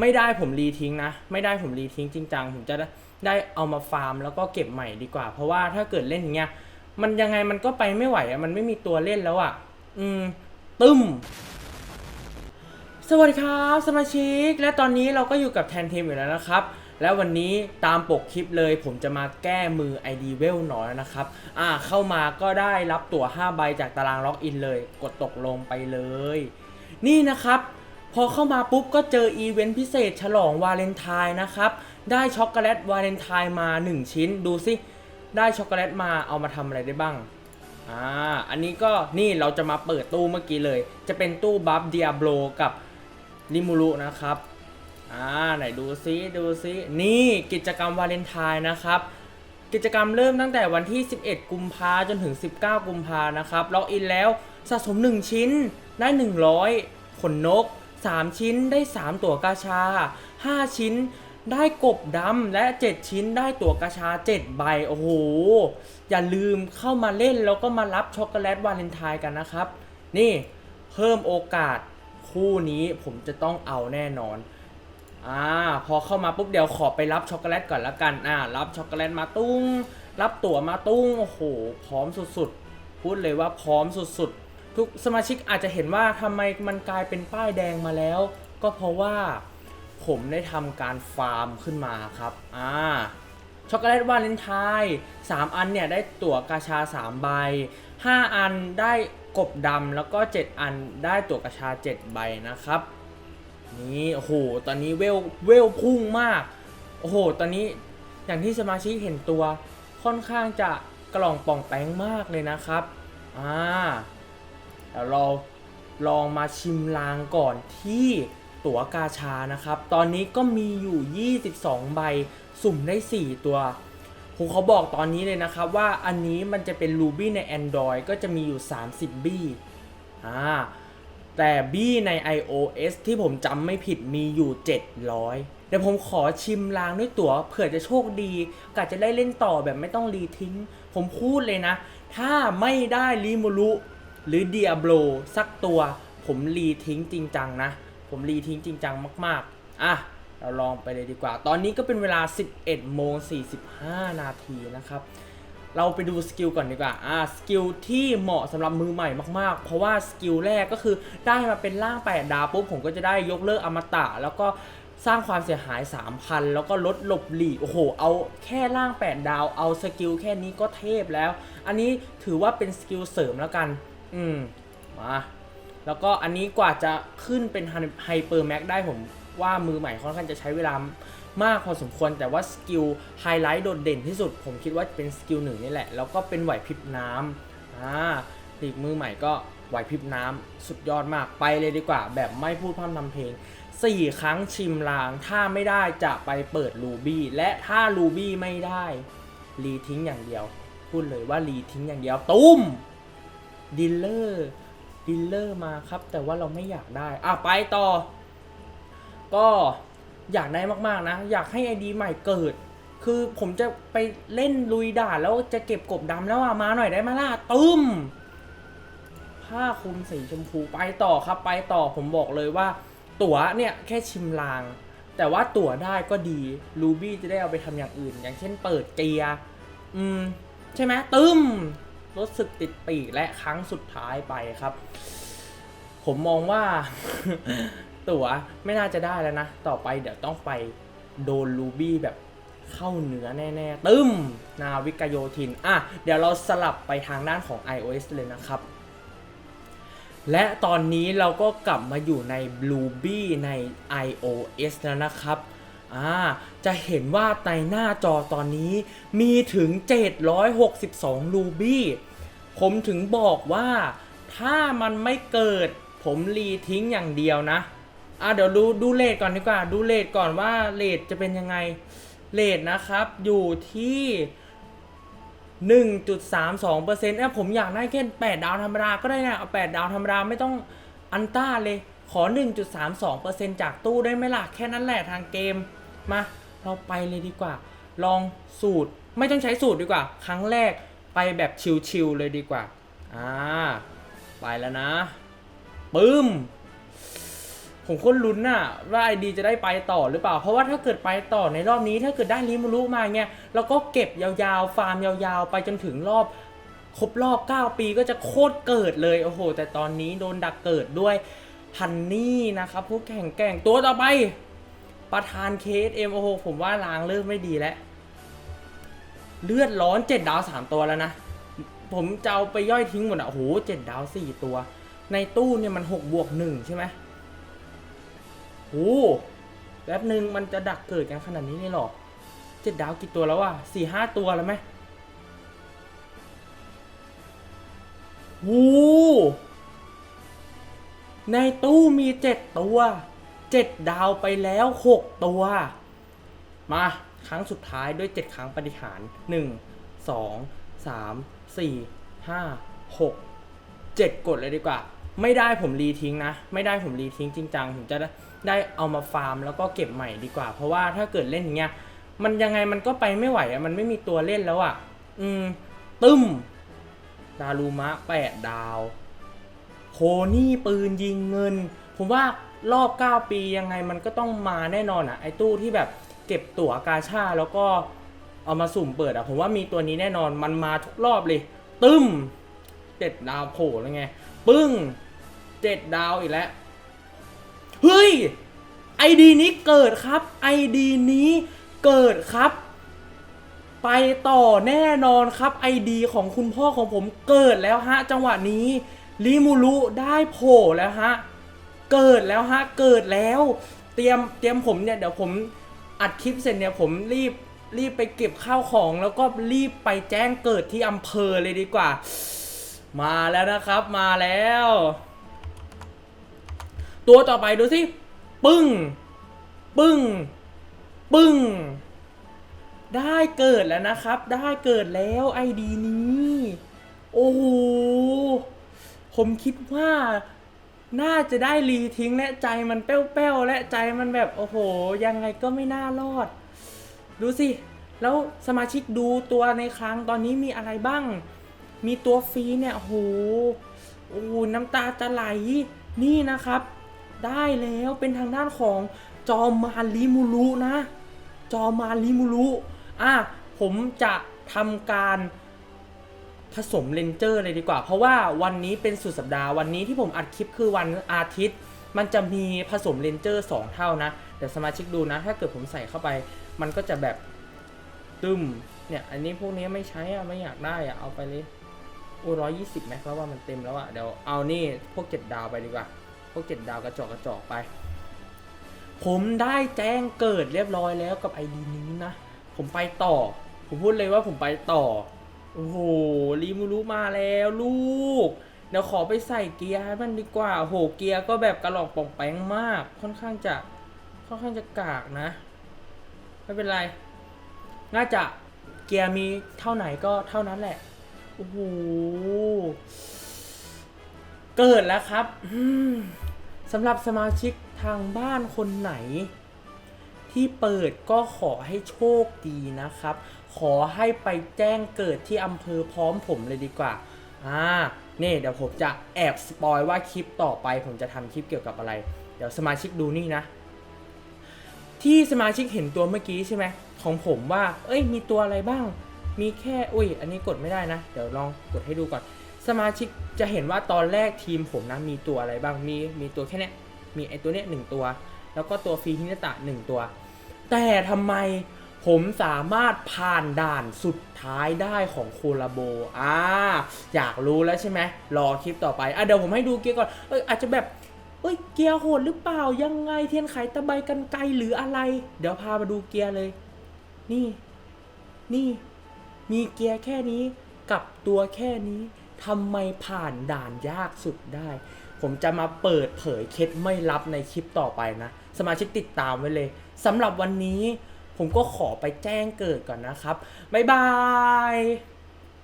ไม่ได้ผมรีทิ้งนะ ไม่ได้ผมรีทิ้งจริงจังผมจะได้ไดเอามาฟาร์มแล้วก็เก็บใหม่ดีกว่า เพราะว่าถ้าเกิดเล่นอย่างเงี้ยมันยังไงมันก็ไปไม่ไหวอะมันไม่มีตัวเล่นแล้วอะอืม ตึ้มสวัสดีครับสมาชิก และตอนนี้เราก็อยู่กับแทนทีมอยู่แล้วนะครับ แล้ววันนี้ตามปกคลิปเลย ผมจะมาแก้มือ ID เวลหน้อยนะครับ อ่าเข้ามาก็ได้รับตั๋ว5ใบจากตารางล็อกอินเลย กดตกลงไปเลย นี่นะครับ พอเข้ามาปุ๊บก็เจออีเวนต์พิเศษฉลองวาเลนไทน์นะครับ ได้ช็อกโกแลตวาเลนไทน์มา 1 ชิ้น ดูสิ ได้ช็อกโกแลตมาเอามาทำอะไรได้บ้าง อ่า อันนี้ก็นี่เราจะมาเปิดตู้เมื่อกี้เลย จะเป็นตู้บัฟเดียโบลกับลิมูรุนะครับ อ่า ไหนดูซิ ดูซิ นี่กิจกรรมวาเลนไทน์นะครับ กิจกรรมเริ่มตั้งแต่วันที่ 11 กุมภาจนถึง 19 กุมภานะครับ ล็อกอินแล้วสะสม 1 ชิ้นได้ 100 ขนนก 3 ชิ้นได้ 3 ตั๋วกาชา 5 ชิ้นได้กบดำและ 7 ชิ้นได้ตั๋วกาชา 7 ใบ โอ้โห อย่าลืมเข้ามาเล่นแล้วก็มารับช็อกโกแลตวาเลนไทน์กันนะครับ นี่เพิ่มโอกาสคู่นี้ผมจะต้องเอาแน่นอนอ่าพอเข้ามาปุ๊บเดี๋ยวขอไปรับช็อกโกแลตก่อนละกันอ่ารับช็อกโกแลตมาตุ้ง รับตั๋วมาตุ้งโอ้โห พร้อมสุดๆ พูดเลยว่าพร้อมสุดๆ ทุกสมาชิกอาจจะเห็นว่าทำไมมันกลายเป็นป้ายแดงมาแล้ว ก็เพราะว่าผมได้ทำการฟาร์มขึ้นมาครับอ่าช็อกโกแลตวาเลนไทน์3อันเนี่ยได้ตั๋วกาชา 3 ใบ 5 อันได้กบดำแล้วก็ 7 อันได้ตั๋วกาชา 7 ใบนะครับ นี่โอ้โหตอนนี้เวลเวลพุ่งมาก โอ้โห ตอนนี้อย่างที่สมาชิกเห็นตัวค่อนข้างจะกล่องป่องแป้งมากเลยนะครับ อ่า เดี๋ยวเราลองมาชิมลางก่อนที่ตั๋วกาชานะครับ ตอนนี้ก็มีอยู่ 22 ใบ สุ่มได้ 4 ตัวผมเขาบอกตอนนี้เลยนะครับว่าอันนี้มันจะเป็น Ruby ใน Android ก็จะมีอยู่ 30 บี้อ่าแต่บี้ใน iOS ที่ผมจำไม่ผิดมีอยู่ 700 เดี๋ยวผมขอชิมลางด้วยตั๋วเผื่อจะโชคดีกะจะได้เล่นต่อแบบไม่ต้องรีทิ้ง ผมพูดเลยนะ ถ้าไม่ได้ริมูรุ หรือเดียโบสักตัว ผมรีทิ้งจริงจังนะ ผมรีทิ้งจริงจังมาก ๆ อะ เราลองไปเลยดีกว่า ตอนนี้ก็เป็นเวลา 11โมง45 นาทีนะครับ เราไปดูสกิลก่อนดีกว่า อ่า สกิลที่เหมาะสำหรับมือใหม่มาก ๆ เพราะว่าสกิลแรกก็คือได้มาเป็นร่าง8ดาวปุ๊บผมก็จะได้ยกเลิกอมตะแล้วก็สร้างความเสียหาย 3,000 แล้วก็ลดหลบหลีกโอ้โห เอาแค่ร่าง 8 ดาว เอาสกิลแค่นี้ก็เทพแล้ว อันนี้ถือว่าเป็นสกิลเสริมแล้วกัน อืมมาแล้วก็อันนี้กว่าจะขึ้นเป็นไฮเปอร์แม็กได้ผมว่ามือใหม่ค่อนข้างจะใช้เวลามากพอสมควรแต่ว่าสกิลไฮไลท์โดดเด่นที่สุด ผมคิดว่าเป็นสกิลหนึ่งนี่แหละ แล้วก็เป็นไหวพริบน้ำอ่าลีกมือใหม่ก็ไหวพริบน้ำสุดยอดมากไปเลยดีกว่า แบบไม่พูดพร่ำทำเพลง 4 ครั้งชิมลาง ถ้าไม่ได้จะไปเปิดรูบี้และถ้ารูบี้ไม่ได้รีทิ้งอย่างเดียว พูดเลยว่ารีทิ้งอย่างเดียวตุ้ม ดีลเลอร์ดีลเลอร์มาครับ แต่ว่าเราไม่อยากได้อะไปต่อ ก็อยากได้มากๆนะ อยากให้ไอดีใหม่เกิด คือผมจะไปเล่นลุยด่านแล้วจะเก็บกบดำแล้วอะมาหน่อยได้ไหมล่ะตุ้มผ้าคลุมสีชมพูไปต่อครับ ไปต่อผมบอกเลยว่า ตั๋วเนี่ยแค่ชิมลาง แต่ว่าตั๋วได้ก็ดีรูบี้จะได้เอาไปทำอย่างอื่น อย่างเช่นเปิดเกียร์อืม ใช่ไหมตึ้ม รถสึกติดปีกและครั้งสุดท้ายไปครับ ผมมองว่าตั๋วไม่น่าจะได้แล้วนะ ต่อไปเดี๋ยวต้องไปโดนรูบี้แบบเข้าเนื้อแน่ ๆ ตึ้มนาวิกโยธิน อะ เดี๋ยวเราสลับไปทางด้านของ iOS เลยนะครับ และตอนนี้เราก็กลับมาอยู่ใน Blueby ใน iOS แล้วนะครับ อ่าจะเห็นว่าในหน้าจอตอนนี้มีถึง 762 Ruby ผมถึงบอกว่าถ้ามันไม่เกิดผมรีทิ้งอย่างเดียวนะ อะเดี๋ยวดูดูเลทก่อนดีกว่า ดูเลทก่อนว่าเลทจะเป็นยังไง เลทนะครับอยู่ที่ 1.32%เอ้ยผมอยากได้แค่8ดาวธรรมดาก็ได้นะเอา8ดาวธรรมดาไม่ต้องอันต้าเลย ขอ 1.32%จากตู้ได้ไหมล่ะ แค่นั้นแหละทางเกม มาเราไปเลยดีกว่า ลองสูตรไม่ต้องใช้สูตรดีกว่า ครั้งแรกไปแบบชิลๆเลยดีกว่าอ่าไปแล้วนะปึ้มผมก็ลุ้นน่ะว่าไอดีจะได้ไปต่อหรือเปล่า เพราะว่าถ้าเกิดไปต่อในรอบนี้ถ้าเกิดได้ลิมูรุมาเงี้ยแล้วก็เก็บยาวๆ ฟาร์มยาวๆ ไปจนถึงรอบครบรอบ 9 ปีก็จะโคตรเกิดเลย โอ้โห แต่ตอนนี้โดนดักเกิดด้วยฮันนี่นะครับผู้แข่งแก่งตัวต่อไป ประธานเคสเอ็มโอ้โหผมว่าล้างเริ่มไม่ดีแล้ว เลือดร้อนเจ็ดดาวสามตัวแล้วนะ ผมจะเอาไปย่อยทิ้งหมดอะโอ้โหเจ็ดดาวสี่ตัว ในตู้เนี่ยมันหกบวกหนึ่งใช่ไหมโอ้แป๊บหนึ่งมันจะดักเกิดกันขนาดนี้เลยหรอเจ็ดดาวกี่ตัวแล้ววะสี่ห้าตัวแล้วไหมโอ้ในตู้มีเจ็ดตัว เจ็ดดาวไปแล้วหกตัว มาครั้งสุดท้ายด้วย 7 ครั้งปฏิหาร 1 2 3 4 5 6 7 กดเลยดีกว่า ไม่ได้ผมรีทิ้งนะ ไม่ได้ผมรีทิ้งจริงจังผมจะได้เอามาฟาร์มแล้วก็เก็บใหม่ดีกว่า เพราะว่าถ้าเกิดเล่นอย่างเงี้ยมันยังไงมันก็ไปไม่ไหวอะมันไม่มีตัวเล่นแล้วอะอืม ตึ้ม ดารูมะ8ดาว โคนี่ปืนยิงเงิน ผมว่า รอบ 9 ปียังไงมันก็ต้องมาแน่นอนอะไอตู้ที่แบบเก็บตั๋วกาชาแล้วก็เอามาสุ่มเปิดอะผมว่ามีตัวนี้แน่นอนมันมาทุกรอบเลย ตึ้มเจ็ดดาวโผล่แล้วไง ปึ้งเจ็ดดาวอีกแล้ว เฮ้ยไอดีนี้เกิดครับไอดีนี้เกิดครับ ไปต่อแน่นอนครับไอดีของคุณพ่อของผมเกิดแล้วฮะ จังหวะนี้ลิมูรุได้โผล่แล้วฮะ เกิดแล้วฮะเกิดแล้ว เตรียมเตรียมผมเนี่ยเดี๋ยวผมอัดคลิปเสร็จเนี่ยผมรีบรีบไปเก็บข้าวของ แล้วก็รีบไปแจ้งเกิดที่อำเภอเลยดีกว่า มาแล้วนะครับมาแล้ว ตัวต่อไปดูสิปึ้ง ปึ้ง ปึ้ง ได้เกิดแล้วนะครับ ได้เกิดแล้วไอดีนี้ โอ้โหผมคิดว่า น่าจะได้รีทิ้งและใจมันเป้วๆและใจมันแบบโอ้โห ยังไงก็ไม่น่ารอด ดูสิ แล้วสมาชิกดูตัวในครั้งตอนนี้มีอะไรบ้าง มีตัวฟรีเนี่ยโอ้โหโอ้น้ำตาจะไหลนี่นะครับ ได้แล้วเป็นทางด้านของจอมาลิมูรุนะ จอมาลิมูรุอะผมจะทำการ ผสมเลนเจอร์เลยดีกว่า เพราะว่าวันนี้เป็นสุดสัปดาห์วันนี้ที่ผมอัดคลิปคือวันอาทิตย์ มันจะมีผสมเลนเจอร์2 เท่านะเดี๋ยวสมาชิกดูนะ ถ้าเกิดผมใส่เข้าไป มันก็จะแบบตึมเนี่ยอันนี้พวกนี้ไม่ใช้อะไม่อยากได้อะเอาไปเลยโอ้ร้อยยี่สิบแม็กแล้วว่ามันเต็มแล้วอะเดี๋ยวเอานี่พวกเจ็ดดาวไปดีกว่า พวกเจ็ดดาวกระจอกกระจอกไป ผมได้แจ้งเกิดเรียบร้อยแล้วกับไอดีนี้นะ ผมไปต่อ ผมพูดเลยว่าผมไปต่อ โอ้โหรีมูรุมาแล้วลูกเดี๋ยวขอไปใส่เกียร์ให้มันดีกว่าโหเกียร์ก็แบบกระหลอกป่องแปงมาก ค่อนข้างจะค่อนข้างจะกากนะ ไม่เป็นไร น่าจะเกียร์มีเท่าไหนก็เท่านั้นแหละ โอ้โห เกิดแล้วครับสำหรับสมาชิกทางบ้านคนไหน ที่เปิดก็ขอให้โชคดีนะครับ ขอให้ไปแจ้งเกิดที่อำเภอพร้อมผมเลยดีกว่า อ่า นี่เดี๋ยวผมจะแอบสปอยว่าคลิปต่อไป ผมจะทำคลิปเกี่ยวกับอะไร เดี๋ยวสมาชิกดูนี่นะ ที่สมาชิกเห็นตัวเมื่อกี้ใช่ไหมของผมว่า เอ้ย มีตัวอะไรบ้าง มีแค่ อุ้ย อันนี้กดไม่ได้นะ เดี๋ยวลองกดให้ดูก่อน สมาชิกจะเห็นว่าตอนแรกทีมผมนะ มีตัวอะไรบ้าง มี มีตัวแค่เนี้ย มีไอตัวเนี้ยหนึ่งตัว แล้วก็ตัวฟรีฮินตะหนึ่งตัว แต่ทำไม ผมสามารถผ่านด่านสุดท้ายได้ของโคลาโบอ่าอยากรู้แล้วใช่ไหมรอคลิปต่อไปอะเดี๋ยวผมให้ดูเกียร์ก่อนเอ้ยอาจจะแบบเอ้ยเกียร์โหดหรือเปล่ายังไงเทียนไขตะไบกันไกลหรืออะไร เดี๋ยวพามาดูเกียร์เลย นี่ นี่ มีเกียร์แค่นี้กับตัวแค่นี้ทำไมผ่านด่านยากสุดได้ ผมจะมาเปิดเผยเคล็ดไม่ลับในคลิปต่อไปนะ สมาชิกติดตามไว้เลยสำหรับวันนี้ ผมก็ขอไปแจ้งเกิดก่อนนะครับ บ๊ายบาย